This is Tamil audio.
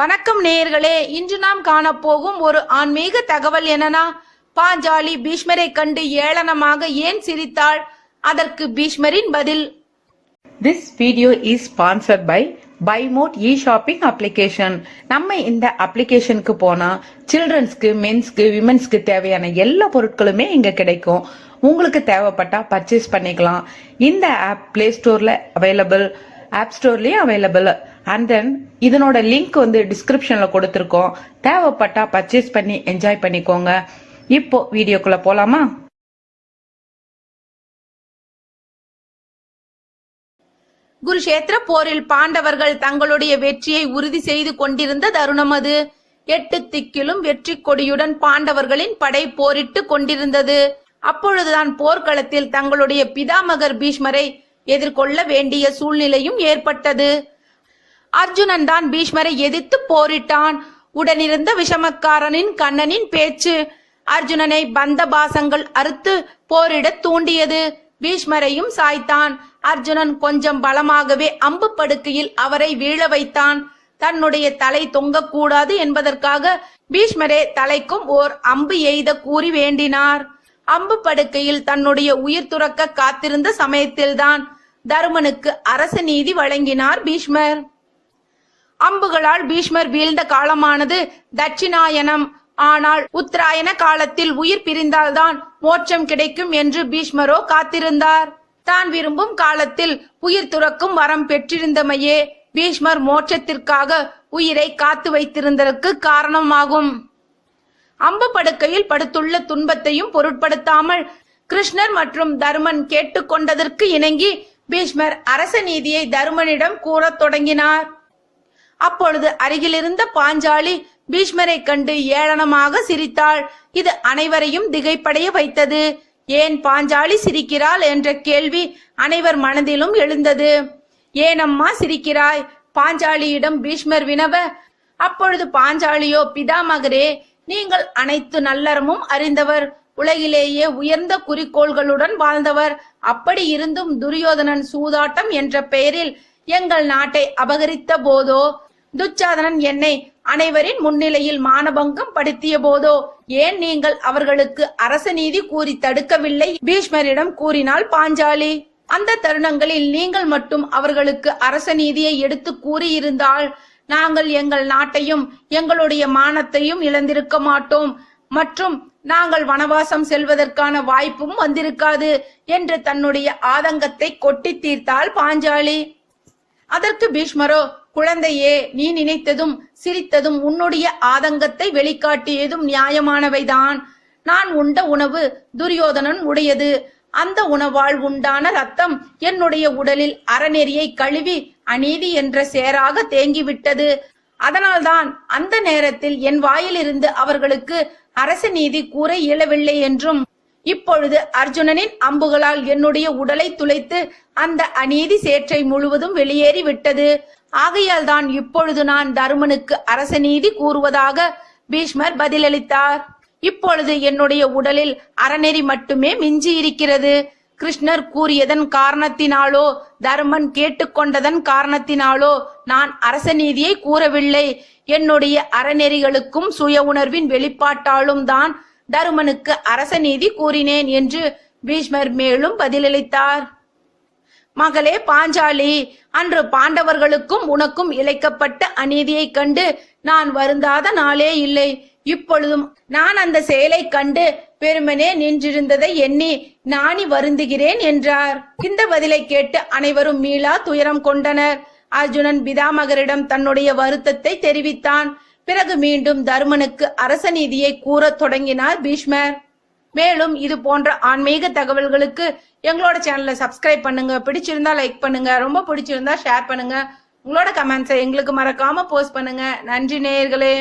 வணக்கம் நேயர்களே இன்று நாம் காணப்போகும் ஒரு ஆன்மீக தகவல் என்னன்னா பாஞ்சாலி பீஷ்மரை கண்டு ஏளனமாக ஏன் சிரித்தாள்? அதற்கு பீஷ்மரின் பதில். This video is sponsored by பைமோட் e shopping application நம்ம இந்த அப்ளிகேஷனுக்கு போனா சில்ட்ரன்ஸ்க்கு மென்ஸ்க்கு விமென்ஸ்க்கு தேவையான எல்லா பொருட்களுமே இங்க கிடைக்கும். உங்களுக்கு தேவைப்பட்டா பர்ச்சேஸ் பண்ணிக்கலாம். இந்த ஆப் பிளே ஸ்டோர்ல அவைலபிள் ஆப் ஸ்டோர்லயும் அவைலபிள் அண்ட் தென் இதனோட லிங்க் வந்து டிஸ்கிரிப்ஷன்ல கொடுத்துருக்கோம். தேவைப்பட்டா பர்ச்சேஸ் பண்ணி என்ஜாய் பண்ணிக்கோங்க. இப்போ வீடியோக்குள்ள போலாமா? குருஷேத்திர போரில் பாண்டவர்கள் தங்களுடைய வெற்றியை உறுதி செய்து கொண்டிருந்த தருணம் அது. எட்டு திக்கிலும் வெற்றி கொடியுடன் பாண்டவர்களின் படை போரிட்டு கொண்டிருந்தது. அப்பொழுதுதான் போர்க்களத்தில் தங்களுடைய பிதாமகர் பீஷ்மரை எதிர்கொள்ள வேண்டிய சூழ்நிலையும் ஏற்பட்டது. அர்ஜுனன் தான் பீஷ்மரை எதிர்த்து போரிட்டான். உடனிருந்த விஷமக்காரனின் கண்ணனின் பேச்சு அர்ஜுனனை பந்த பாசங்கள் அறுத்து போரிடத் தூண்டியது. பீஷ்மரையும் சாய்த்தான். அர்ஜுனன் கொஞ்சம் பலமாகவே அம்பு படுக்கையில் அவரை வீழ வைத்தான். தன்னுடைய தலை தொங்கக்கூடாது என்பதற்காக பீஷ்மரே தலைக்கும் ஓர் அம்பு எய்த கூறி வேண்டினார். அம்பு படுக்கையில் தன்னுடைய உயிர் துறக்க காத்திருந்த சமயத்தில்தான் தருமனுக்கு அரச நீதி வழங்கினார் பீஷ்மர். அம்புகளால் பீஷ்மர் வீழ்ந்த காலமானது தட்சிணாயனம். ஆனால் உத்தராயண காலத்தில் உயிர் பிரிந்தால்தான் மோட்சம் கிடைக்கும் என்று பீஷ்மரோ காத்திருந்தார். தான் விரும்பும் காலத்தில் உயிர் துறக்கும் வரம் பெற்றிருந்தமையே. பீஷ்மர் மோட்சத்திற்காக உயிரை காத்து வைத்திருந்ததற்கு காரணமாகும். அம்பு படுக்கையில் படுத்துள்ள துன்பத்தையும் பொருட்படுத்தாமல் கிருஷ்ணர் மற்றும் தருமன் கேட்டுக்கொண்டதற்கு இணங்கி பீஷ்மர் அரச நீதியை தருமனிடம் கூறத் தொடங்கினார். அப்பொழுது அருகிலிருந்த பாஞ்சாலி பீஷ்மரை கண்டு ஏளனமாக சிரித்தாள். இது அனைவரையும் திகைப்படைய வைத்தது. ஏன் பாஞ்சாலி சிரிக்கிறாள் என்ற கேள்வி அனைவர் மனதிலும் எழுந்தது. ஏனம்மா சிரிக்கிறாய்? பாஞ்சாலியிடம் பீஷ்மர் வினவ அப்பொழுது பாஞ்சாலியோ பிதாமகரே நீங்கள் அனைத்து நல்லறமும் அறிந்தவர். உலகிலேயே உயர்ந்த குறிக்கோள்களுடன் வாழ்ந்தவர். அப்படி இருந்தும் துரியோதனன் சூதாட்டம் என்ற பெயரில் எங்கள் நாட்டை அபகரித்த போதோ துச்சாதனன் என்னை அனைவரின் முன்னிலையில் மானபங்கம் படுத்திய போதோ ஏன் நீங்கள் அவர்களுக்கு அரச நீதி கூறி தடுக்கவில்லை? பீஷ்மரிடம் கூறினாள் பாஞ்சாலி. அந்த தருணங்களில் நீங்கள் மட்டும் அவர்களுக்கு அரச நீதியை எடுத்து கூறியிருந்தால் நாங்கள் எங்கள் நாட்டையும் எங்களுடைய மானத்தையும் இழந்திருக்க மாட்டோம். மற்றும் நாங்கள் வனவாசம் செல்வதற்கான வாய்ப்பும் வந்திருக்காது என்று தன்னுடைய ஆதங்கத்தை கொட்டி தீர்த்தாள் பாஞ்சாலி. அதற்கு பீஷ்மரோ குழந்தையே நீ நினைத்ததும் சிரித்ததும் உன்னுடைய ஆதங்கத்தை வெளிக்காட்டியதும் நியாயமானவைதான். நான் உண்ட உணவு துரியோதனன் உடையது. அந்த உணவால் உண்டான ரத்தம் என்னுடைய உடலில் அறநெறியை கழுவி அநீதி என்ற சேராக தேங்கிவிட்டது. அதனால்தான் அந்த நேரத்தில் என் வாயிலிருந்து அவர்களுக்கு அரச நீதி கூற இயலவில்லை என்றும் இப்பொழுது அர்ஜுனனின் அம்புகளால் என்னுடைய உடலை துளைத்து அந்த அநீதி சேற்றை முழுவதும் வெளியேறி விட்டது. ஆகையால் தான் இப்பொழுது நான் தருமனுக்கு அரச நீதி கூறுவதாக பீஷ்மர் பதிலளித்தார். இப்பொழுது என்னுடைய உடலில் அறநெறி மட்டுமே மிஞ்சி இருக்கிறது கிருஷ்ணர் கூறியதன் காரணத்தினாலோ தர்மன் கேட்டுக்கொண்டதன் காரணத்தினாலோ நான் அரச நீதியை கூறவில்லை. என்னுடைய அறநெறிகளுக்கும் சுய உணர்வின் வெளிப்பாட்டாலும் தான் தருமனுக்கு அரச நீதி கூறினேன் என்று பீஷ்மர் மேலும் பதிலளித்தார். மகளே பாஞ்சாலி அன்று பாண்டவர்களுக்கும் உனக்கும் இழைக்கப்பட்ட அநீதியைக் கண்டு நான் வருந்தாத நாளே இல்லை. இப்பொழுதும் நான் அந்த செயலை கண்டு பெருமனே நின்றிருந்ததை எண்ணி நாணி வருந்துகிறேன் என்றார். இந்த பதிலை கேட்டு அனைவரும் மீளா துயரம் கொண்டனர். அர்ஜுனன் பிதாமகரிடம் தன்னுடைய வருத்தத்தை தெரிவித்தான். பிறகு மீண்டும் தருமனுக்கு அரச நீதியை கூறத் தொடங்கினார் பீஷ்மர். மேலும் இது போன்ற ஆன்மீக தகவல்களுக்கு எங்களோட சேனலை சப்ஸ்கிரைப் பண்ணுங்க. பிடிச்சிருந்தா லைக் பண்ணுங்க. ரொம்ப பிடிச்சிருந்தா ஷேர் பண்ணுங்க. உங்களோட கமெண்ட்ஸை எங்களுக்கு மறக்காம போஸ்ட் பண்ணுங்க. நன்றி நேயர்களே.